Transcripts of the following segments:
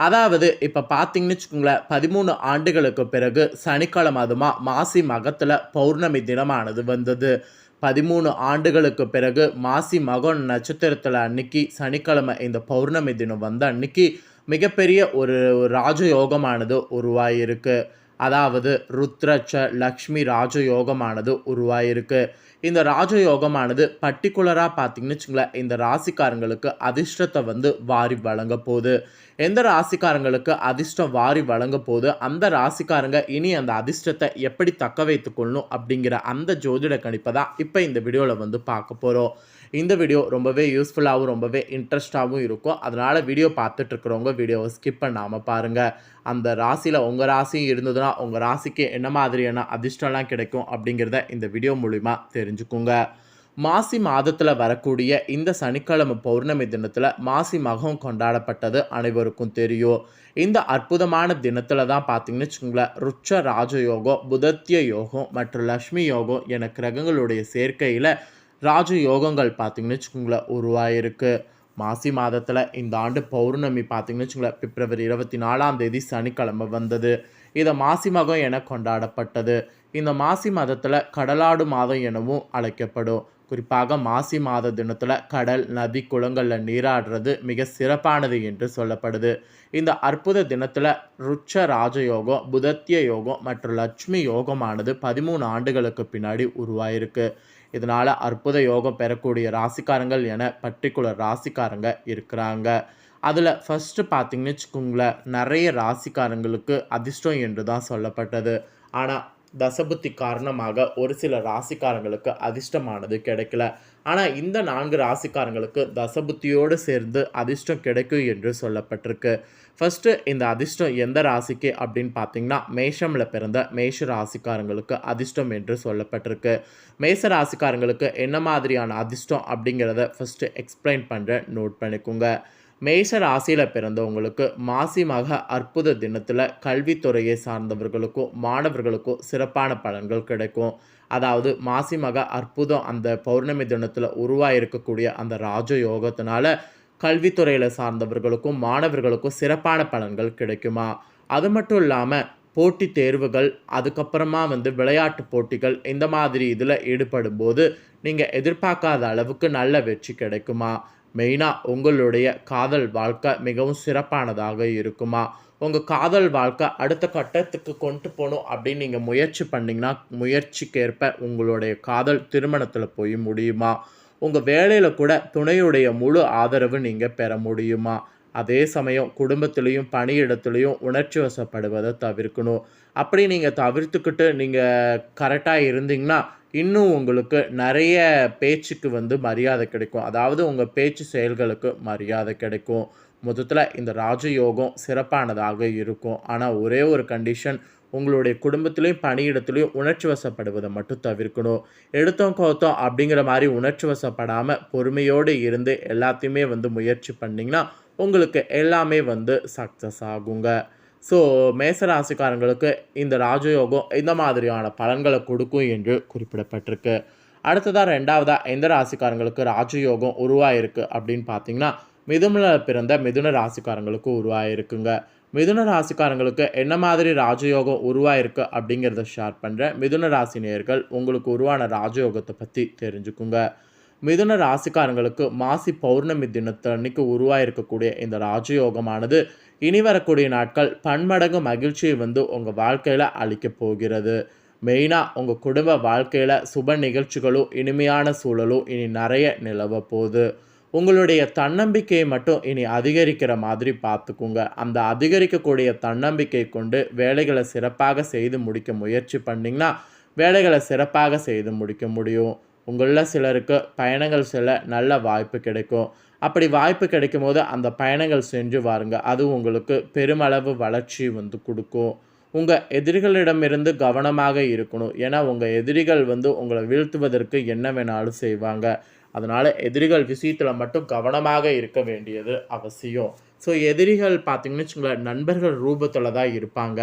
அதாவது இப்போ பார்த்தீங்கன்னு வச்சுக்கோங்களேன் பதிமூணு ஆண்டுகளுக்கு பிறகு சனிக்கிழமை அதுமா மாசி மகத்தில் பௌர்ணமி தினமானது வந்தது. பதிமூணு ஆண்டுகளுக்கு பிறகு மாசி மகன் நட்சத்திரத்தில் அன்னைக்கு சனிக்கிழமை இந்த பௌர்ணமி தினம் வந்த அன்னைக்கு மிகப்பெரிய ஒரு ராஜயோகமானது உருவாயிருக்கு. அதாவது ருத்ரட்ச லக்ஷ்மி ராஜயோகமானது உருவாயிருக்கு. இந்த ராஜயோகமானது பர்டிகுலராக பார்த்தீங்கன்னு வச்சுங்களேன் இந்த ராசிக்காரங்களுக்கு அதிர்ஷ்டத்தை வந்து வாரி வழங்க போகுது. எந்த ராசிக்காரங்களுக்கு அதிர்ஷ்டம் வாரி வழங்க போது அந்த ராசிக்காரங்க இனி அந்த அதிர்ஷ்டத்தை எப்படி தக்க வைத்துக்கொள்ளணும் அப்படிங்கிற அந்த ஜோதிட கணிப்பை தான் இப்போ இந்த வீடியோவில் வந்து பார்க்க போகிறோம் இந்த வீடியோ ரொம்பவே யூஸ்ஃபுல்லாகவும் ரொம்பவே இன்ட்ரெஸ்டாகவும் இருக்கும். அதனால் வீடியோ பார்த்துட்ருக்குறவங்க வீடியோவை ஸ்கிப் பண்ணாமல் பாருங்கள் அந்த ராசியில் உங்கள் ராசியும் இருந்ததுன்னா உங்கள் ராசிக்கு என்ன மாதிரியான அதிர்ஷ்டம்லாம் கிடைக்கும் அப்படிங்கிறத இந்த வீடியோ மூலிமா தெரிஞ்சு தெரிஞ்சுக்கோங்க. மாசி மாதத்தில் வரக்கூடிய இந்த சனிக்கிழமை பௌர்ணமி தினத்தில் மாசி மகம் கொண்டாடப்பட்டது அனைவருக்கும் தெரியும். இந்த அற்புதமான தினத்தில் தான் பார்த்தீங்கன்னு வச்சுக்கோங்களேன் ருச்ச ராஜயோகம் புதத்திய யோகம் மற்றும் லக்ஷ்மி யோகம் என கிரகங்களுடைய சேர்க்கையில் ராஜ யோகங்கள் பார்த்தீங்கன்னு வச்சுக்கோங்களேன் உருவாயிருக்கு. மாசி மாதத்தில் இந்த ஆண்டு பௌர்ணமி பார்த்தீங்கன்னு வச்சுங்களேன் பிப்ரவரி இருபத்தி நாலாம் தேதி சனிக்கிழமை வந்தது. இதை மாசி மகம் என கொண்டாடப்பட்டது. இந்த மாசி மாதத்தில் கடலாடு மாதம் எனவும் அழைக்கப்படும். குறிப்பாக மாசி மாத தினத்தில் கடல் நதி குளங்களில் நீராடுறது மிக சிறப்பானது என்று சொல்லப்படுது. இந்த அற்புத தினத்தில் ருச்ச ராஜயோகம் புதத்திய யோகம் மற்றும் லட்சுமி யோகமானது பதிமூணு ஆண்டுகளுக்கு பின்னாடி உருவாயிருக்கு. இதனால் அற்புத யோகம் பெறக்கூடிய ராசிக்காரங்கள் என பர்டிகுலர் ராசிக்காரங்க இருக்கிறாங்க. அதில் ஃபஸ்ட்டு பார்த்தீங்கன்னு வச்சுக்கோங்களேன் நிறைய ராசிக்காரங்களுக்கு அதிர்ஷ்டம் என்று தான் சொல்லப்பட்டது. ஆனால் தசபுத்தி காரணமாக ஒரு சில ராசிக்காரங்களுக்கு அதிர்ஷ்டமானது கிடைக்கல. ஆனால் இந்த நான்கு ராசிக்காரங்களுக்கு தசபுத்தியோடு சேர்ந்து அதிர்ஷ்டம் கிடைக்கும் என்று சொல்லப்பட்டிருக்கு. ஃபஸ்ட்டு இந்த அதிர்ஷ்டம் எந்த ராசிக்கு அப்படின்னு பார்த்தீங்கன்னா மேஷமில் பிறந்த மேஷ ராசிக்காரங்களுக்கு அதிர்ஷ்டம் என்று சொல்லப்பட்டிருக்கு. மேச ராசிக்காரங்களுக்கு என்ன மாதிரியான அதிர்ஷ்டம் அப்படிங்கிறத ஃபஸ்ட்டு எக்ஸ்பிளைன் பண்ணுற நோட் பண்ணிக்கோங்க. மேஷ ராசியில் பிறந்தவங்களுக்கு மாசி மக அற்புத தினத்தில் கல்வித்துறையை சார்ந்தவர்களுக்கும் மாணவர்களுக்கும் சிறப்பான பலன்கள் கிடைக்கும். அதாவது மாசி மக அற்புதம் அந்த பௌர்ணமி தினத்தில் உருவாயிருக்கக்கூடிய அந்த ராஜ யோகத்தினால கல்வித்துறையில் சார்ந்தவர்களுக்கும் மாணவர்களுக்கும் சிறப்பான பலன்கள் கிடைக்குமா? அது மட்டும் இல்லாமல் போட்டி தேர்வுகள் அதுக்கப்புறமா வந்து விளையாட்டு போட்டிகள் இந்த மாதிரி இதில் ஈடுபடும் போது நீங்கள் எதிர்பார்க்காத அளவுக்கு நல்ல வெற்றி கிடைக்குமா? மெயினாக உங்களுடைய காதல் வாழ்க்கை மிகவும் சிறப்பானதாக இருக்குமா? உங்கள் காதல் வாழ்க்கை அடுத்த கட்டத்துக்கு கொண்டு போகணும் அப்படின்னு நீங்கள் முயற்சி பண்ணிங்கன்னா முயற்சிக்கேற்ப உங்களுடைய காதல் திருமணத்தில் போய் முடியுமா? உங்கள் வேலையில் கூட துணையுடைய முழு ஆதரவு நீங்கள் பெற முடியுமா? அதே சமயம் குடும்பத்திலையும் பணியிடத்துலையும் உணர்ச்சி வசப்படுவதை தவிர்க்கணும். அப்படி நீங்கள் தவிர்த்துக்கிட்டு நீங்கள் கரெக்டாக இருந்தீங்கன்னா இன்னும் உங்களுக்கு நிறைய பேச்சுக்கு வந்து மரியாதை கிடைக்கும். அதாவது உங்கள் பேச்சு செயல்களுக்கு மரியாதை கிடைக்கும். மொத்தத்தில் இந்த ராஜயோகம் சிறப்பானதாக இருக்கும். ஆனால் ஒரே ஒரு கண்டிஷன் உங்களுடைய குடும்பத்திலையும் பணியிடத்துலையும் உணர்ச்சி வசப்படுவதை மட்டும் தவிர்க்கணும். எடுத்தோம் கோத்தோம் அப்படிங்கிற மாதிரி உணர்ச்சி வசப்படாமல் பொறுமையோடு இருந்து எல்லாத்தையுமே வந்து முயற்சி பண்ணிங்கன்னா உங்களுக்கு எல்லாமே வந்து சக்ஸஸ் ஆகுங்க. ஸோ மேசராசிக்காரங்களுக்கு இந்த ராஜயோகம் இந்த மாதிரியான பலன்களை கொடுக்கும் என்று குறிப்பிடப்பட்டிருக்கு. அடுத்ததாக ரெண்டாவதாக எந்த ராசிக்காரங்களுக்கு ராஜயோகம் உருவாயிருக்கு அப்படின்னு பார்த்தீங்கன்னா மிதுனில் பிறந்த மிதுன ராசிக்காரங்களுக்கு உருவாயிருக்குங்க. மிதுன ராசிக்காரங்களுக்கு என்ன மாதிரி ராஜயோகம் உருவாயிருக்கு அப்படிங்கிறத ஷேர் பண்ணுறேன் மிதுன ராசி நேர்கள் உங்களுக்கு உருவான ராஜயோகத்தை பற்றி தெரிஞ்சுக்குங்க. மிதுன ராசிக்காரங்களுக்கு மாசி பௌர்ணமி தினத்தன்னைக்கு உருவாயிருக்கக்கூடிய இந்த ராஜயோகமானது இனி வரக்கூடிய நாட்கள் பன்மடங்கு மகிழ்ச்சியை வந்து உங்கள் வாழ்க்கையில் அளிக்க போகிறது. மெயினாக உங்கள் குடும்ப வாழ்க்கையில் சுப நிகழ்ச்சிகளும் இனிமையான சூழலும் இனி நிறைய நிலவ போகுது. உங்களுடைய தன்னம்பிக்கையை மட்டும் இனி அதிகரிக்கிற மாதிரி பார்த்துக்குங்க. அந்த அதிகரிக்கக்கூடிய தன்னம்பிக்கை கொண்டு வேலைகளை சிறப்பாக செய்து முடிக்க முயற்சி பண்ணிங்கன்னா வேலைகளை சிறப்பாக செய்து முடிக்க முடியும். உங்களில் சிலருக்கு பயணங்கள் செல்ல நல்ல வாய்ப்பு கிடைக்கும். அப்படி வாய்ப்பு கிடைக்கும் போது அந்த பயணங்கள் செஞ்சு வாருங்க. அது உங்களுக்கு பெருமளவு வளர்ச்சி வந்து கொடுக்கும். உங்கள் எதிரிகளிடமிருந்து கவனமாக இருக்கணும். ஏன்னா உங்கள் எதிரிகள் வந்து உங்களை வீழ்த்துவதற்கு என்ன வேணாலும் செய்வாங்க. அதனால் எதிரிகள் விஷயத்தில் மட்டும் கவனமாக இருக்க வேண்டியது அவசியம். ஸோ எதிரிகள் பார்த்தீங்கன்னு வச்சுங்களேன் நண்பர்கள் ரூபத்தில் தான் இருப்பாங்க.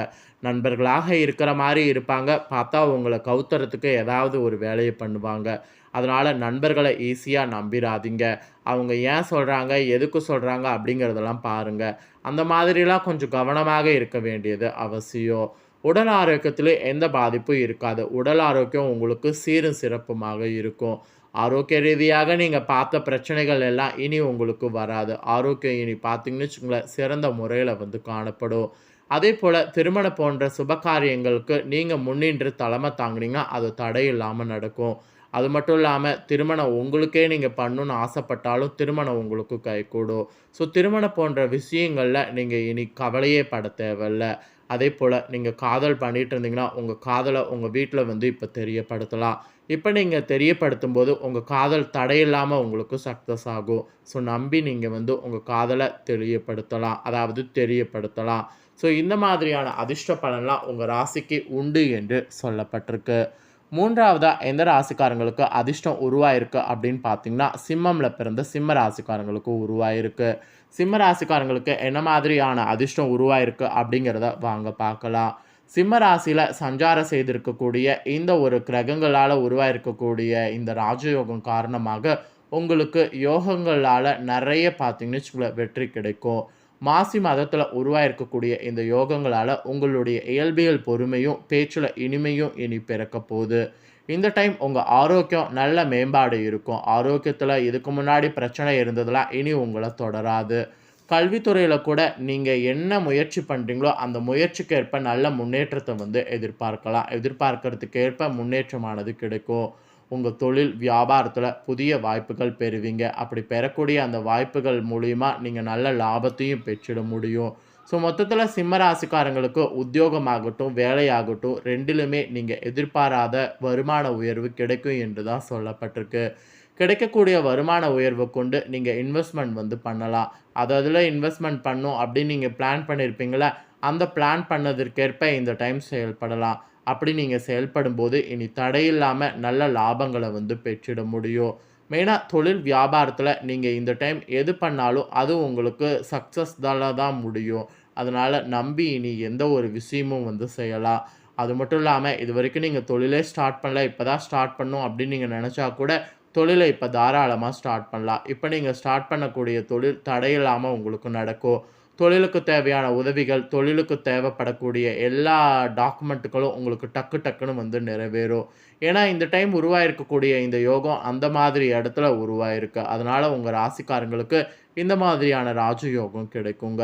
நண்பர்களாக இருக்கிற மாதிரி இருப்பாங்க. பார்த்தா உங்களை கவுத்துறதுக்கு ஏதாவது ஒரு வேலையை பண்ணுவாங்க. அதனால் நண்பர்களை ஈஸியாக நம்பிடாதீங்க அவங்க ஏன் சொல்கிறாங்க எதுக்கு சொல்கிறாங்க அப்படிங்கிறதெல்லாம் பாருங்கள் அந்த மாதிரிலாம் கொஞ்சம் கவனமாக இருக்க வேண்டியது அவசியம். உடல் ஆரோக்கியத்தில் எந்த பாதிப்பும் இருக்காது. உடல் ஆரோக்கியம் உங்களுக்கு சீரும் சிறப்புமாக இருக்கும். ஆரோக்கிய ரீதியாக நீங்கள் பார்த்த பிரச்சனைகள் எல்லாம் இனி உங்களுக்கு வராது. ஆரோக்கியம் இனி பார்த்தீங்கன்னு வச்சுங்களேன் சிறந்த முறையில் வந்து காணப்படும். அதே போல் திருமணம் போன்ற சுப காரியங்களுக்கு நீங்கள் முன்னின்று தலைமை தாங்கினீங்கன்னா அது தடை இல்லாமல் நடக்கும். அது மட்டும் இல்லாமல் திருமணம் உங்களுக்கே நீங்கள் பண்ணணும்னு ஆசைப்பட்டாலும் திருமணம் உங்களுக்கு கைகூடும். ஸோ திருமணம் போன்ற விஷயங்களில் நீங்கள் இனி கவலையே பட தேவையில்ல. அதே போல் நீங்கள் காதல் பண்ணிகிட்டு இருந்தீங்கன்னா உங்கள் காதலை உங்கள் வீட்டில் வந்து இப்போ தெரியப்படுத்தலாம். இப்போ நீங்கள் தெரியப்படுத்தும் போது உங்கள் காதல் தடையில்லாமல் உங்களுக்கு சக்ஸஸ் ஆகும். ஸோ நம்பி நீங்கள் வந்து உங்கள் காதலை தெரியப்படுத்தலாம் அதாவது தெரியப்படுத்தலாம். ஸோ இந்த மாதிரியான அதிர்ஷ்ட பலன்லாம் உங்கள் ராசிக்கு உண்டு என்று சொல்லப்பட்டிருக்கு. மூன்றாவதாக எந்த ராசிக்காரங்களுக்கு அதிர்ஷ்டம் உருவாயிருக்கு அப்படின்னு பார்த்தீங்கன்னா சிம்மமில் பிறந்த சிம்ம ராசிக்காரங்களுக்கு உருவாயிருக்கு. சிம்ம ராசிக்காரங்களுக்கு என்ன மாதிரியான அதிர்ஷ்டம் உருவாயிருக்கு அப்படிங்கிறத வாங்க பார்க்கலாம். சிம்மராசியில் சஞ்சாரம் செய்திருக்கக்கூடிய இந்த ஒரு கிரகங்களால் உருவாயிருக்கக்கூடிய இந்த ராஜயோகம் காரணமாக உங்களுக்கு யோகங்களால் நிறைய பார்த்தீங்கன்னு வச்சுக்கோங்களேன் வெற்றி கிடைக்கும். மாசி மதத்தில் உருவாயிருக்கக்கூடிய இந்த யோகங்களால் உங்களுடைய இயல்பியல் பொறுமையும் பேச்சில் இனிமையும் இனி பிறக்க போகுது. இந்த டைம் உங்கள் ஆரோக்கியம் நல்ல மேம்பாடு இருக்கும். ஆரோக்கியத்தில் இதுக்கு முன்னாடி பிரச்சனை இருந்ததெல்லாம் இனி உங்களை தொடராது. கல்வித்துறையில் கூட நீங்கள் என்ன முயற்சி பண்ணுறீங்களோ அந்த முயற்சிக்கு ஏற்ப நல்ல முன்னேற்றத்தை வந்து எதிர்பார்க்கலாம். எதிர்பார்க்கறதுக்கு ஏற்ப முன்னேற்றமானது கிடைக்கும். உங்கள் தொழில் வியாபாரத்தில் புதிய வாய்ப்புகள் பெறுவீங்க. அப்படி பெறக்கூடிய அந்த வாய்ப்புகள் மூலிமா நீங்கள் நல்ல லாபத்தையும் பெற்றிட முடியும். ஸோ மொத்தத்தில் சிம்ம ராசிக்காரங்களுக்கு உத்தியோகமாகட்டும் வேலையாகட்டும் ரெண்டிலுமே நீங்கள் எதிர்பாராத வருமான உயர்வு கிடைக்கும் என்று தான் சொல்லப்பட்டிருக்கு. கிடைக்கக்கூடிய வருமான உயர்வை கொண்டு நீங்கள் இன்வெஸ்ட்மெண்ட் வந்து பண்ணலாம். அது அதில் இன்வெஸ்ட்மெண்ட் பண்ணும் அப்படின்னு நீங்கள் பிளான் பண்ணியிருப்பீங்களா அந்த பிளான் பண்ணதற்கேற்ப இந்த டைம் செயல்படலாம். அப்படி நீங்கள் செயல்படும் போது இனி தடையில்லாமல் நல்ல லாபங்களை வந்து பெற்றிட முடியும். மெயினாக தொழில் வியாபாரத்தில் நீங்கள் இந்த டைம் எது பண்ணாலும் அது உங்களுக்கு சக்ஸஸ் தான் முடியும். அதனால் நம்பி இனி எந்த ஒரு விஷயமும் வந்து செய்யலாம். அது மட்டும் இல்லாமல் இது வரைக்கும் நீங்கள் தொழிலே ஸ்டார்ட் பண்ணல இப்போ தான் ஸ்டார்ட் பண்ணும் அப்படின்னு நீங்கள் நினச்சா கூட தொழிலை இப்போ தாராளமாக ஸ்டார்ட் பண்ணலாம். இப்போ நீங்கள் ஸ்டார்ட் பண்ணக்கூடிய தொழில் தடையில்லாமல் உங்களுக்கு நடக்கும். தொழிலுக்கு தேவையான உதவிகள் தொழிலுக்கு தேவைப்படக்கூடிய எல்லா டாக்குமெண்ட்டுகளும் உங்களுக்கு டக்கு டக்குன்னு வந்து நிறைவேறும். ஏன்னா இந்த டைம் உருவாயிருக்கக்கூடிய இந்த யோகம் அந்த மாதிரி இடத்துல உருவாயிருக்கு. அதனால் உங்கள் ராசிக்காரங்களுக்கு இந்த மாதிரியான ராஜயோகம் கிடைக்குங்க.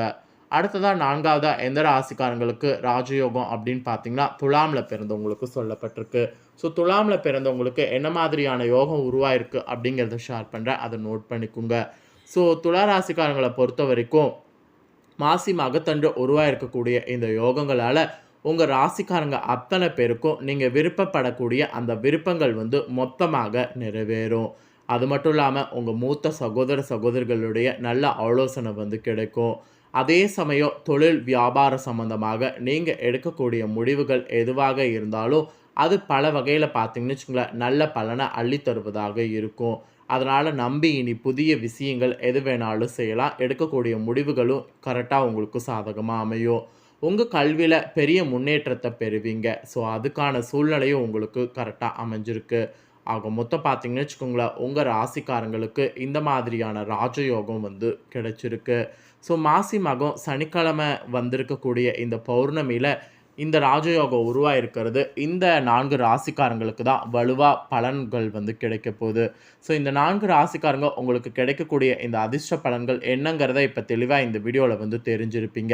அடுத்ததாக நான்காவதாக எந்த ராசிக்காரங்களுக்கு ராஜயோகம் அப்படின்னு பார்த்தீங்கன்னா துலாமில் பிறந்தவங்களுக்கு சொல்லப்பட்டிருக்கு. ஸோ துலாமில் பிறந்தவங்களுக்கு என்ன மாதிரியான யோகம் உருவாயிருக்கு அப்படிங்கிறத ஷேர் பண்ணுறேன் அதை நோட் பண்ணிக்கோங்க. ஸோ துலா ராசிக்காரங்களை பொறுத்த வரைக்கும் மாசி மகத்தன்று உருவாயிருக்கக்கூடிய இந்த யோகங்களால் உங்கள் ராசிக்காரங்க அத்தனை பேருக்கும் நீங்கள் விருப்பப்படக்கூடிய அந்த விருப்பங்கள் வந்து மொத்தமாக நிறைவேறும். அது மட்டும் இல்லாமல் உங்கள் மூத்த சகோதர சகோதரிகளுடைய நல்ல ஆலோசனை வந்து கிடைக்கும். அதே சமயம் தொழில் வியாபார சம்பந்தமாக நீங்கள் எடுக்கக்கூடிய முடிவுகள் எதுவாக இருந்தாலும் அது பல வகையில் பார்த்தீங்கன்னு வச்சுங்களேன் நல்ல பலனை அள்ளி தருவதாக இருக்கும். அதனால் நம்பி இனி புதிய விஷயங்கள் எது வேணாலும் செய்யலாம். எடுக்கக்கூடிய முடிவுகளும் கரெக்டாக உங்களுக்கு சாதகமாக அமையும். உங்கள் கல்வியில் பெரிய முன்னேற்றத்தை பெறுவீங்க. ஸோ அதுக்கான சூழ்நிலையும் உங்களுக்கு கரெக்டாக அமைஞ்சிருக்கு. ஆக மொத்தம் பார்த்தீங்கன்னு வச்சுக்கோங்களேன் உங்கள் ராசிக்காரங்களுக்கு இந்த மாதிரியான ராஜயோகம் வந்து கிடைச்சிருக்கு. ஸோ மாசி மகம் சனிக்கிழமை வந்திருக்கக்கூடிய இந்த பௌர்ணமியில் இந்த ராஜயோகம் உருவாயிருக்கிறது. இந்த நான்கு ராசிக்காரங்களுக்கு தான் வலுவாக பலன்கள் வந்து கிடைக்க போகுது. ஸோ இந்த நான்கு ராசிக்காரங்க உங்களுக்கு கிடைக்கக்கூடிய இந்த அதிர்ஷ்ட பலன்கள் என்னங்கிறத இப்போ தெளிவாக இந்த வீடியோவில் வந்து தெரிஞ்சிருப்பீங்க.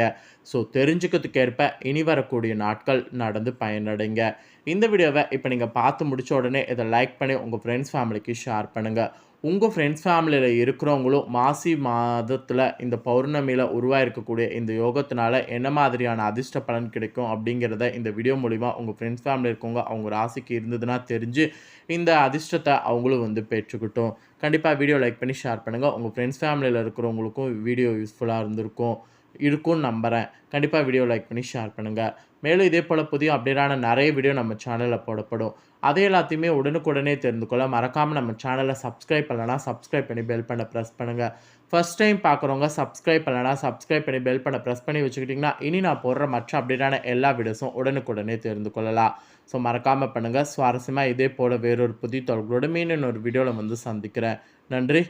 ஸோ தெரிஞ்சுக்கிறதுக்கேற்ப இனி வரக்கூடிய நாட்கள் நடந்து பயனடைங்க. இந்த வீடியோவை இப்போ நீங்கள் பார்த்து முடிச்ச உடனே இதை லைக் பண்ணி உங்கள் ஃப்ரெண்ட்ஸ் ஃபேமிலிக்கு ஷேர் பண்ணுங்கள் உங்கள் ஃப்ரெண்ட்ஸ் ஃபேமிலியில் இருக்கிறவங்களும் மாசி மாதத்தில் இந்த பௌர்ணமியில் உருவாயிருக்கக்கூடிய இந்த யோகத்தினால என்ன மாதிரியான அதிர்ஷ்ட பலன் கிடைக்கும் அப்படிங்கிறத இந்த வீடியோ மூலிமா உங்கள் ஃப்ரெண்ட்ஸ் ஃபேமிலி இருக்கவங்க அவங்க ராசிக்கு இருந்ததுன்னா தெரிஞ்சு இந்த அதிர்ஷ்டத்தை அவங்களும் வந்து பெற்றுக்கிட்டோம். கண்டிப்பாக வீடியோ லைக் பண்ணி ஷேர் பண்ணுங்கள் உங்கள் ஃப்ரெண்ட்ஸ் ஃபேமிலியில் இருக்கிறவங்களுக்கும் வீடியோ யூஸ்ஃபுல்லாக இருந்திருக்கும். இருக்கும்னு நம்புகிறேன் கண்டிப்பாக வீடியோ லைக் பண்ணி ஷேர் பண்ணுங்கள் மேலும் இதே போல் புதிய அப்டேட்டான நிறைய வீடியோ நம்ம சேனலில் போடப்படும். அதை எல்லாத்தையுமே உடனுக்குடனே தெரிந்து கொள்ள மறக்காமல் நம்ம சேனலை சப்ஸ்கிரைப் பண்ணலனா சப்ஸ்கிரைப் பண்ணி பெல் பண்ண ப்ரெஸ் பண்ணுங்கள் ஃபர்ஸ்ட் டைம் பார்க்குறவங்க சப்ஸ்கிரைப் பண்ணலனா சப்ஸ்கிரைப் பண்ணி பெல் பண்ண ப்ரெஸ் பண்ணி வச்சுக்கிட்டிங்கன்னா இனி நான் போடுற மற்ற அப்டேட்டான எல்லா வீடியோஸும் உடனுக்குடனே தெரிந்து கொள்ளலாம். ஸோ மறக்காமல் பண்ணுங்கள் சுவாரஸ்யமாக இதே போல் வேறொரு புதிய தொடர்களோட மீன் ஒரு வீடியோவில் வந்து சந்திக்கிறேன். நன்றி.